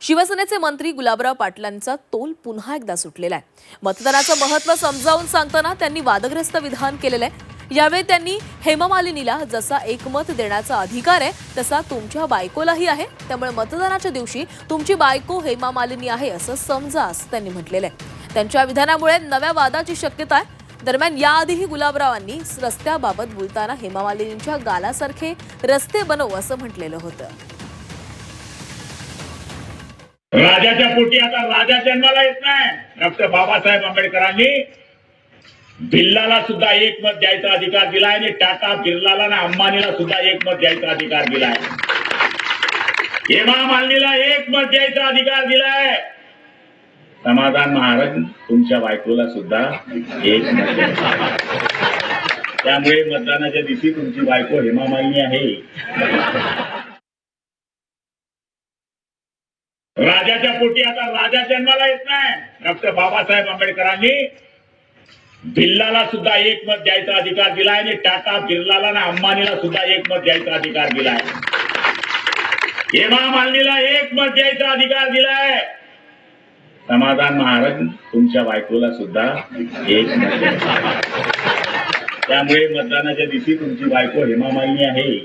शिवसेनेचे मंत्री गुलाबराव पाटलांचा तोल पुन्हा एकदा सुटलेला आहे. मतदानाचं महत्त्व समजावून सांगताना त्यांनी वादग्रस्त विधान केलेलं आहे. यावेळी त्यांनी हेमामालिनीला जसा एकमत देण्याचा अधिकार आहे तसा तुमच्या बायकोलाही आहे. त्यामुळे मतदानाच्या दिवशी तुमची बायको हेमा मालिनी आहे असं समजा असं त्यांनी म्हटलेलं आहे. त्यांच्या विधानामुळे नव्या वादाची शक्यता आहे. दरम्यान याआधीही गुलाबरावांनी रस्त्याबाबत बोलताना हेमा मालिनींच्या गालासारखे रस्ते बनव असं म्हटलेलं होतं. राजाच्या पोटी आता राजा जन्माला येत नाही. डॉक्टर बाबासाहेब आंबेडकरांनी बिल्लाला सुद्धा एक मत द्यायचा अधिकार दिलाय आणि टाटा बिर्लाला आणि अंबानीला सुद्धा एक मत द्यायचा अधिकार दिलाय. हेमा मालिनीला एक मत द्यायचा अधिकार दिलाय. समाधान महाराज तुमच्या बायकोला सुद्धा एक मत त्यामुळे मतदानाच्या दिवशी तुमची बायको हेमा मालिनी आहे. राजाच्या पोटी आता राजा जन्माला येत नाही. डॉक्टर बाबासाहेब आंबेडकरांनी बिल्लाला सुद्धा एक मत द्यायचा अधिकार दिलाय आणि टाटा बिर्लाला आणि अंबानीला सुद्धा एक मत द्यायचा अधिकार दिलाय हेमा मालिनीला एक मत द्यायचा अधिकार दिलाय समाधान महाराज तुमच्या बायकोला सुद्धा एक त्यामुळे मतदानाच्या दिवशी तुमची बायको हेमा मालिनी आहे.